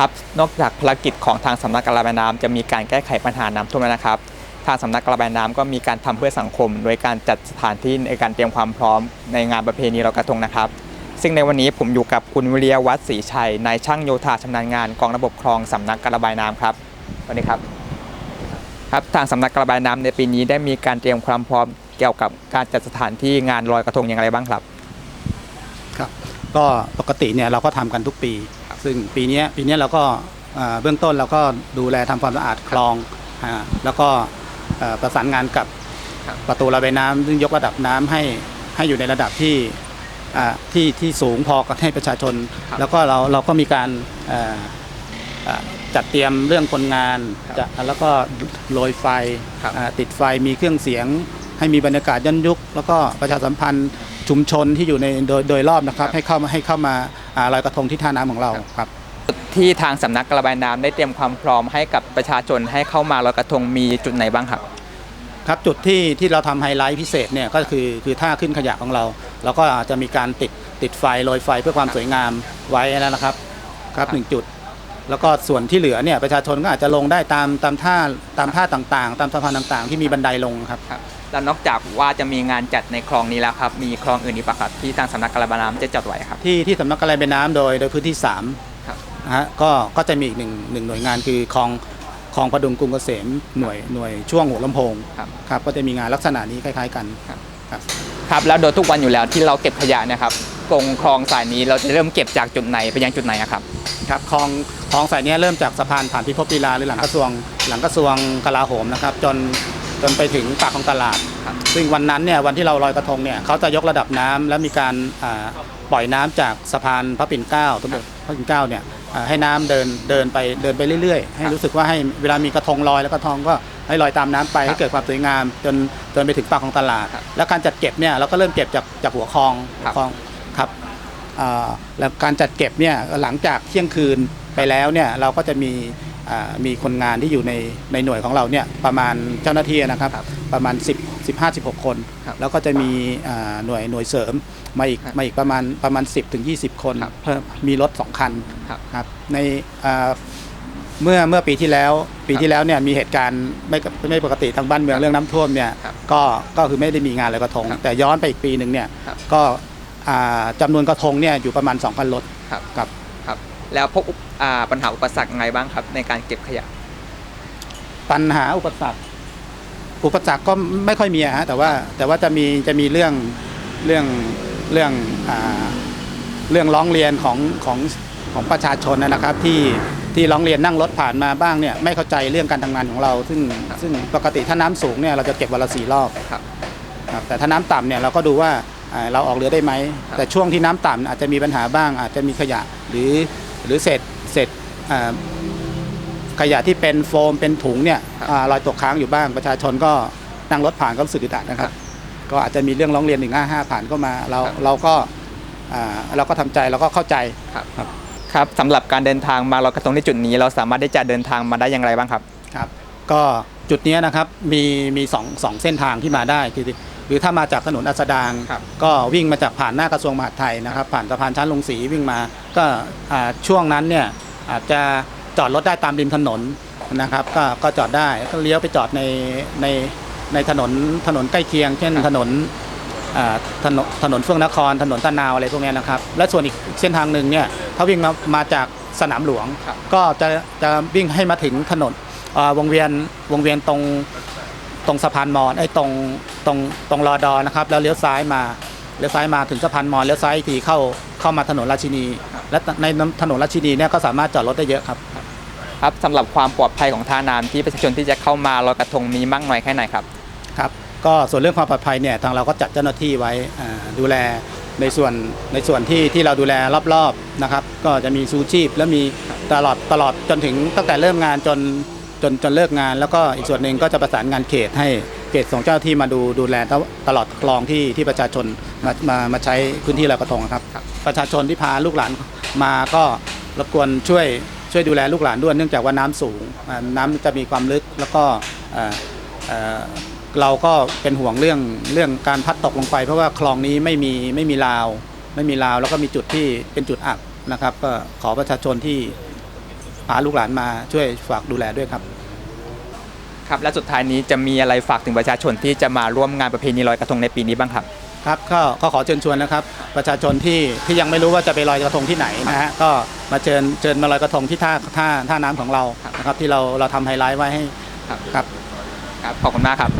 ครับนอกจากภารกิจของทางสำนักกระบายน้ำจะมีการแก้ไขปัญหาน้ำท่วมแล้วนะครับ ทางสำนักกระบายน้ำก็มีการทำเพื่อสังคม โดยการจัดสถานที่ในการเตรียมความพร้อมในงานประเพณีลอยกระทงนะครับ ซึ่งในวันนี้ผมอยู่กับคุณวิรียวัฒน์ศรีชัยนายช่างโยธาชำนาญงานกองระบบคลองสำนักกระบายน้ำครับสวัสดีครับครับทางสำนักกระบายน้ำในปีนี้ได้มีการเตรียมความพร้อมเกี่ยวกับการจัดสถานที่งานลอยกระทงอย่างไรบ้างครับ ครับ ก็ปกติเนี่ยเราก็ทำกันทุกปี ซึ่งปีเนี้ยปีเนี้ยเราก็อ่าเบื้องต้นเราก็ดูแลทำความสะอาดคลองอ่าแล้วก็เอ่อประสานงานกับครับประตูระบายน้ำซึ่งยกระดับน้ำให้ให้อยู่ในระดับที่อ่าที่ที่สูงพอกับให้ประชาชนครับแล้วก็เราเราก็มีการเอ่อเอ่อจัดเตรียมเรื่องคนงานครับจะแล้วก็โรยไฟครับอ่าติดไฟมีเครื่องเสียง ให้มีบรรยากาศย้อนยุค แล้วก็ประชาสัมพันธ์ ชุมชนที่อยู่ในโดยโดยรอบนะครับ ให้เข้ามาให้เข้ามาอ่าลอยกระทงที่ท่าน้ำของเราครับที่ทางสำนักการระบายน้ำได้เตรียมความพร้อมให้กับประชาชนให้เข้ามาลอยกระทงมีจุดไหนบ้างครับครับจุดที่ที่เราทำไฮไลท์พิเศษเนี่ยก็คือคือท่าขึ้นขยะของเราเราก็อาจจะมีการติดติดไฟโรยไฟเพื่อความสวยงามไว้แล้วนะครับ ครับหนึ่งจุด แล้วก็ส่วนที่เหลือเนี่ยประชาชนก็อาจจะลงได้ตามตามท่าตามท่าต่างๆ ตามสะพานต่างๆ ที่มีบันไดลงครับ ครับแล้วนอกจากว่าจะมีงานจัดในคลองนี้แล้วครับมีคลองอื่นอีกปะครับที่ทางสำนักการระบายน้ำจะจัดไว้ครับ ที่ที่สำนักการระบายน้ำโดยโดยพื้นที่ครับ3นะฮะก็ก็จะมีอีกหนึ่งหนึ่งหน่วยงานคือคลองคลองพดุงกรุงเกษมหน่วยหน่วยช่วงหัวลำโพงครับ ครับก็จะมีงานลักษณะนี้คล้าย ๆ กัน ครับครับครับแล้วโดยทุกวันอยู่แล้วที่เราเก็บขยะเนะครับ ตรงคลองสายนี้เราจะเริ่มเก็บจากจุดไหนไปยังจุดไหนอะครับ ครับคลองคลองสายเนี้ยเริ่มจากสะพานผ่านพิภพลีลาหรือหลังกระทรวง หลังกระทรวงกลาโหมนะครับ จนจนไปถึงปากของตลาดครับซึ่งวันนั้นเนี่ยวันที่เราลอยกระทงเนี่ยเขาจะยกระดับน้ำและมีการอ่าปล่อยน้ำจากสะพานพระปิ่นเกล้าตำบลพระปิ่นเกล้าเนี่ยอ่าให้น้ำเดินเดินไปเดินไปเรื่อยๆ ให้รู้สึกว่าให้เวลามีกระทงลอยแล้วกระทงก็ให้ลอยตามน้ำไปให้เกิดความสวยงามจนจนไปถึงปากของตลาดครับแล้วการจัดเก็บเนี่ยเราก็เริ่มเก็บจากจากหัวคลองครับคลอง ครับอ่าแล้วการจัดเก็บเนี่ยหลังจากเที่ยงคืนไปแล้วเนี่ยเราก็จะมีอ่ามีคนงานที่อยู่ในในหน่วยของเราเนี่ยประมาณเจ้าหน้าที่นะครับครับประมาณ 10 15 16 คนครับแล้วก็จะมีอ่าหน่วยหน่วยเสริมมาอีกครับมาอีกประมาณประมาณ 10ถึง20 คนครับเพิ่มมีรถ 2 คันครับครับในอ่าเมื่อเมื่อปีที่แล้วปีที่แล้วเนี่ยมีเหตุการณ์ไม่ไม่ปกติทางบ้านเมืองเรื่องน้ำท่วมเนี่ยครับก็ก็คือไม่ได้มีงานลอยกระทงครับแต่ย้อนไปอีกปีหนึ่งเนี่ยครับก็อ่า จำนวนกระทงเนี่ยอยู่ประมาณ 2,000รถครับครับครับ แล้วพบอุปอ่าปัญหาอุปสรรคไงบ้างครับ ในการเก็บขยะ ปัญหาอุปสรรค อุปสรรคก็ไม่ค่อยมีอะฮะแต่ว่าแต่ว่าจะมีจะมีเรื่องเรื่องเรื่องอ่าเรื่องร้องเรียนของของของประชาชนนะครับที่ที่ร้องเรียนนั่งรถผ่านมาบ้างเนี่ยไม่เข้าใจเรื่องการทำงานของเรา ซึ่งครับซึ่งปกติถ้าน้ำสูงเนี่ยเราจะเก็บวันละสี่รอบครับครับแต่ถ้าน้ำต่ำเนี่ยเราก็ดูว่าอ่า เราออกเรือได้ไหมครับแต่ช่วงที่น้ำต่ำอาจจะมีปัญหาบ้าง อาจจะมีขยะหรือหรือเศษเศษอ่าขยะที่เป็นโฟมเป็นถุงเนี่ยอ่าลอยตกค้างอยู่บ้างประชาชนก็นั่งรถผ่านก็รู้สึกอึดอัดนะครับ ก็อาจจะมีเรื่องร้องเรียน1 5 5ผ่านเข้ามาเราครับเราก็อ่าเราก็ทำใจเราก็เข้าใจครับครับครับสำหรับการเดินทางมาลอยกระทงในจุดนี้ เราสามารถได้จะเดินทางมาได้อย่างไรบ้างครับครับ ก็จุดเนี้ยนะครับมีมีสองสองเส้นทางที่มาได้คือห รือถ้ามาจากถนนอัสดาง ครับก็วิ่งมาจากผ่านหน้ากระทรวงมหาดไทยนะครับ ผ่านสะพานชั้นลงสีวิ่งมา ก็อ่าช่วงนั้นเนี่ยอาจจะจอดรถได้ตามริมถนนนะครับ ก็ก็จอดได้ก็เลี้ยวไปจอดในในในถนนถนนใกล้เคียง เช่นครับ ถนนอ่าถนนถนนเฟื่องนครถนนตะนาวอะไรพวกเนี้ยนะครับ และส่วนอีกเส้นทางหนึ่งเนี่ยถ้าวิ่งมามาจากสนามหลวง ครับ ก็จะจะวิ่งให้มาถึงถนนอ่าวงเวียนวงเวียนตรง ตรงสะพานมอญไอ้ตรงตรงตรงรอดอนะครับ แล้วเลี้ยวซ้ายมาเลี้ยวซ้ายมาถึงสะพานมอญเลี้ยวซ้ายอีกทีเข้าเข้ามาถนนราชินี และในถนนราชินีเนี่ยก็สามารถจอดรถได้เยอะครับครับสำหรับความปลอดภัยของท่าน้ำที่ประชาชนที่จะเข้ามาลอยกระทงมีมากน้อยแค่ไหนครับครับก็ส่วนเรื่องความปลอดภัยเนี่ยทางเราก็จัดเจ้าหน้าที่ไว้อ่าดูแลในส่วนในส่วนที่ที่เราดูแลรอบๆนะครับ ก็จะมีซูชีพ และมีตลอดตลอดจนถึงตั้งแต่เริ่มงานจน จนจนเลิกงาน แล้วก็อีกส่วนหนึ่งก็จะประสานงานเขตให้เขตส่งเจ้าหน้าที่มาดูดูแลตลตลอดคลองที่ที่ประชาชนมามามาใช้พื้นที่ลอยกระทงครับครับ ประชาชนที่พาลูกหลานมาก็รบกวนช่วยช่วยดูแลลูกหลานด้วยเนื่องจากว่าน้ำสูงอ่าน้ำจะมีความลึกแล้วก็เอ่อเอ่อเราก็เป็นห่วงเรื่องเรื่องการพัดตกลงไป เพราะว่าคลองนี้ไม่มีไม่มีราว ไม่มีราว แล้วก็มีจุดที่เป็นจุดอับนะครับ ก็ขอประชาชนที่ พาลูกหลานมาช่วยฝากดูแลด้วยครับ ครับ และสุดท้ายนี้จะมีอะไรฝากถึงประชาชนที่จะมาร่วมงานประเพณีลอยกระทงในปีนี้บ้างครับ ครับก็ก็ขอเชิญชวนนะครับ ประชาชนที่ที่ยังไม่รู้ว่าจะไปลอยกระทงที่ไหนนะฮะก็มาเชิญเชิญมาลอยกระทงที่ท่าท่าท่าน้ำของเรานะครับที่เราเราทำไฮไลท์ไว้ให้ครับครับครับขอบคุณมากครับ